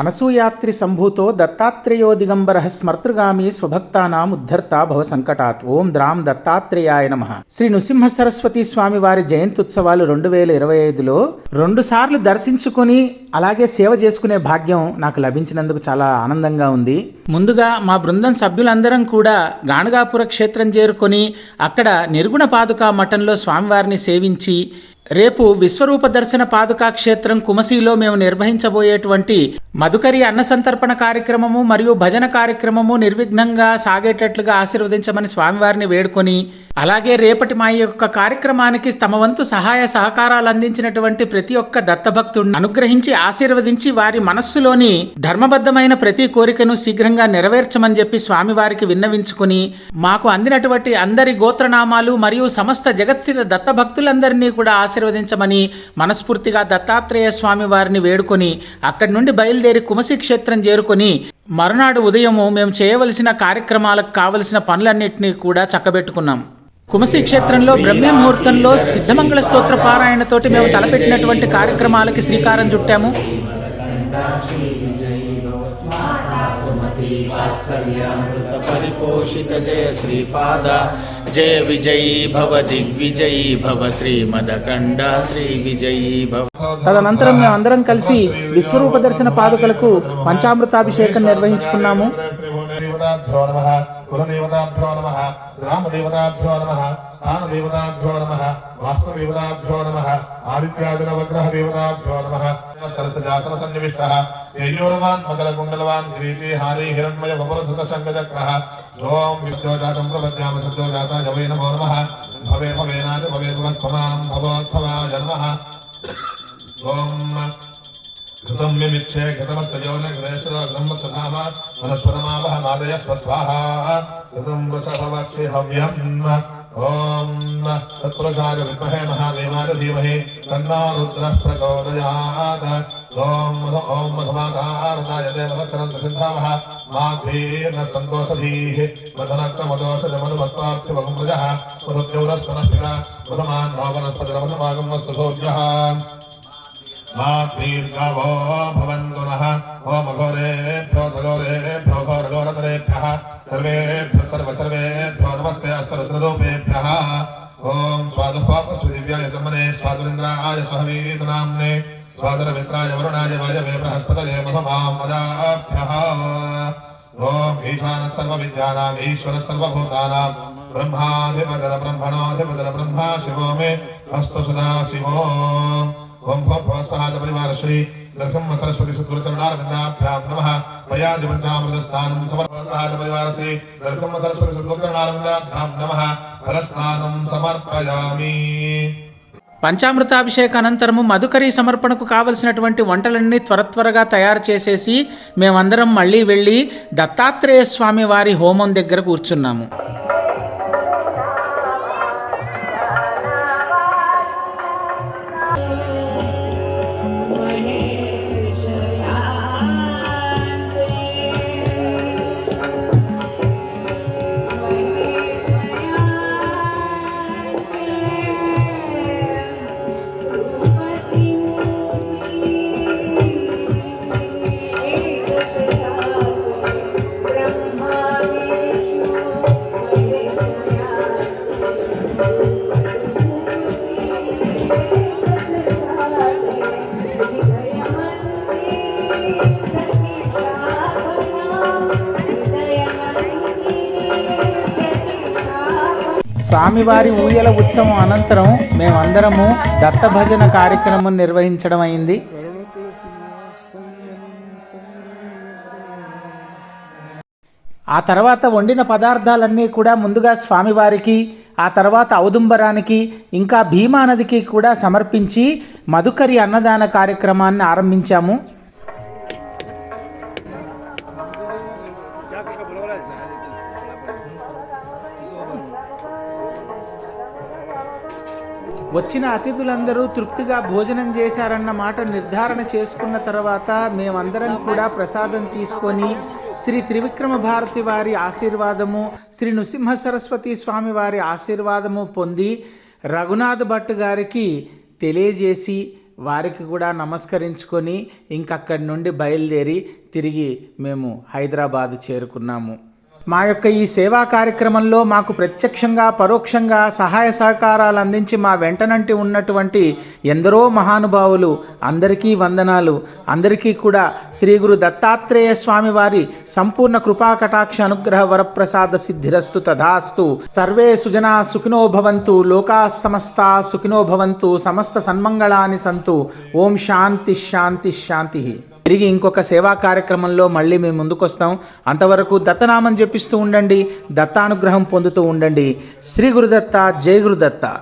అనసూయాత్రి సంభూతో దత్తాత్రేయో దిగంబర స్మర్తృగామి స్వభక్తానాం ఉద్ధర్త భవ సంకటాత్. ఓం ద్రాం దత్తాత్రేయాయ నమ. శ్రీ నృసింహ సరస్వతి స్వామి వారి జయంత్యుత్సవాలు రెండు వేల ఇరవై ఐదులో రెండు సార్లు దర్శించుకుని అలాగే సేవ చేసుకునే భాగ్యం నాకు లభించినందుకు చాలా ఆనందంగా ఉంది. ముందుగా మా బృందం సభ్యులందరం కూడా గాణగాపుర క్షేత్రం చేరుకొని అక్కడ నిర్గుణ పాదుకా మఠంలో స్వామివారిని సేవించి రేపు విశ్వరూప దర్శన పాదుకా క్షేత్రం కుమసిలో మేము నిర్వహించబోయేటువంటి మధుకరి అన్న సంతర్పణ కార్యక్రమము మరియు భజన కార్యక్రమము నిర్విఘ్నంగా సాగేటట్లుగా ఆశీర్వదించమని స్వామివారిని వేడుకొని అలాగే రేపటి మా యొక్క కార్యక్రమానికి తమ వంతు సహాయ సహకారాలు అందించినటువంటి ప్రతి ఒక్క దత్తభక్తుడిని అనుగ్రహించి ఆశీర్వదించి వారి మనస్సులోని ధర్మబద్ధమైన ప్రతి కోరికను శీఘ్రంగా నెరవేర్చమని చెప్పి స్వామివారికి విన్నవించుకుని మాకు అందినటువంటి అందరి గోత్రనామాలు మరియు సమస్త జగత్స్థిత దత్తభక్తులందరినీ కూడా ఆశీర్వదించమని మనస్ఫూర్తిగా దత్తాత్రేయ స్వామి వారిని వేడుకొని అక్కడి నుండి బయలుదేరి కుమసి క్షేత్రం చేరుకొని మరునాడు ఉదయము మేము చేయవలసిన కార్యక్రమాలకు కావలసిన పనులన్నింటినీ కూడా చక్కబెట్టుకున్నాం. కుమసి క్షేత్రంలో బ్రహ్మ ముహూర్తంలో సిద్ధమంగళ స్తోత్ర పారాయణతోటి మేము తలపెట్టినటువంటి కార్యక్రమాలకి శ్రీకారం చుట్టాము. పరిపోషిత జయ శ్రీపాద. జయ విజయీ భవ దిగ్విజయీ భవ శ్రీమదకండ శ్రీ విజయీ భవ తదనంతరం మేము అందరం కలిసి విశ్వరూప దర్శన పాదుకలకు పంచామృతాభిషేకం నిర్వహించుకున్నాము. దేవతాభ్యో నమ కులదేవతాభ్యో నమ గ్రామదేవతాభ్యో నమ స్థానదేవతాభ్యో నమ వాస్తుదేవతాభ్యో నమ ఆదిత్యాదిన వగ్రహ దేవతాభ్యో నమ సరసజాతన సన్నివిష్ట యయోర్వాన్ మకరకుండలవాన్ కిరీటే హారీ హిరణ్మయ వపరధృత శంఖచక్ర ओम विद्योजातं प्रपद्याम सद्योजाता जवेन भो नमः। भवे भवेनाच भवे पुनस्पमां भवोद्भवाय नमः ॐ घृतं मिमिक्षे घृतमस्य योन हृदयशुरो घृतं वत्सधाम वनस्पतमावह मादयस्व स्वाहा। घृतं वृषभवक्षे हव्यम्। ॐ तत्पुरुषाय विद्महे महादेवाय धीमहि। तन्नो रुद्रः प्रचोदयात्। ॐ मधु ॐ मधुमातारणाय देवदत्तनन्तसिन्धावः माध्वीर्न सन्तोषधीः मधुनक्तमदोषजमधुमत्वार्थ्यवगुमृजः मधुद्यौरस्तनः मधुमान् नो वस्तु सोऽव्यः दीर्घवो भवन्तु नः ओम घोरेभ्यो घोरेभ्यो घोरघोरतरेभ्यः सर्वेभ्यः सर्वसर्वेभ्यो नमस्ते अस्तरुद्रदोपेभ्यः ॐ स्वादुपापस्विदिव्याय जन्मने स्वादुरिन्द्राय स्वहवीतनाम्ने स्वादुरमित्राय वरुणाय वायवे बृहस्पतये मदाभ्यः ॐ ईशानः सर्वविद्यानाम्, ईश्वरः सर्वभूतानां ब्रह्माधिपदल ब्रह्मणोऽधिपदल ब्रह्मा शिवो मे। अस्तु सदा शिवो। ओम भो भवस्वहाज परिवार श्री दर्शम सरस्वती सद्गुरुचरणारविन्दाभ्यां नमः। मयादिपञ्चामृतस्थानं समर्पहाज परिवार श्री दर्शम सरस्वती सद्गुरुचरणारविन्दाभ्यां नमः। फलस्नानं समर्पयामि। పంచామృతాభిషేక అనంతరము మధుకరి సమర్పణకు కావలసినటువంటి వంటలన్నీ త్వర త్వరగా తయారు చేసేసి మేమందరం మళ్ళీ వెళ్ళి దత్తాత్రేయ స్వామి వారి హోమం దగ్గర కూర్చున్నాము. స్వామివారి ఊయల ఉత్సవం అనంతరం మేమందరము దత్త భజన కార్యక్రమం నిర్వహించడం అయింది. ఆ తర్వాత వండిన పదార్థాలన్నీ కూడా ముందుగా స్వామివారికి ఆ తర్వాత ఔదుంబరానికి ఇంకా భీమానదికి కూడా సమర్పించి మధుకరి అన్నదాన కార్యక్రమాన్ని ఆరంభించాము. వచ్చిన అతిథులందరూ తృప్తిగా భోజనం చేశారన్న మాట నిర్ధారణ చేసుకున్న తర్వాత మేమందరం కూడా ప్రసాదం తీసుకొని శ్రీ త్రివిక్రమ భారతి వారి ఆశీర్వాదము శ్రీ నృసింహ సరస్వతి స్వామి వారి ఆశీర్వాదము పొంది రఘునాథ్ భట్ గారికి తెలియజేసి వారికి కూడా నమస్కరించుకొని ఇంకక్కడి నుండి బయలుదేరి తిరిగి మేము హైదరాబాద్ చేరుకున్నాము. మా యొక్క ఈ సేవా కార్యక్రమంలో మాకు ప్రత్యక్షంగా పరోక్షంగా సహాయ సహకారాలు అందించి మా వెంటనంటి ఉన్నటువంటి ఎందరో మహానుభావులు అందరికీ వందనాలు. అందరికీ కూడా శ్రీ గురు దత్తాత్రేయ స్వామి వారి సంపూర్ణ కృపా కటాక్ష అనుగ్రహ వరప్రసాద సిద్ధిరస్తు తథాస్తు. సర్వే సుజనా సుఖినో భవంతు లోకా సమస్తా సుఖినో భవంతు సమస్త సన్మంగళాని సంతు. ఓం శాంతి శాంతి శాంతి. తిరిగి ఇంకొక సేవా కార్యక్రమంలో మళ్ళీ మేము ముందుకొస్తాం. అంతవరకు దత్తనామం జపిస్తూ ఉండండి. దత్తానుగ్రహం పొందుతూ ఉండండి. శ్రీ గురుదత్త జయ గురుదత్త.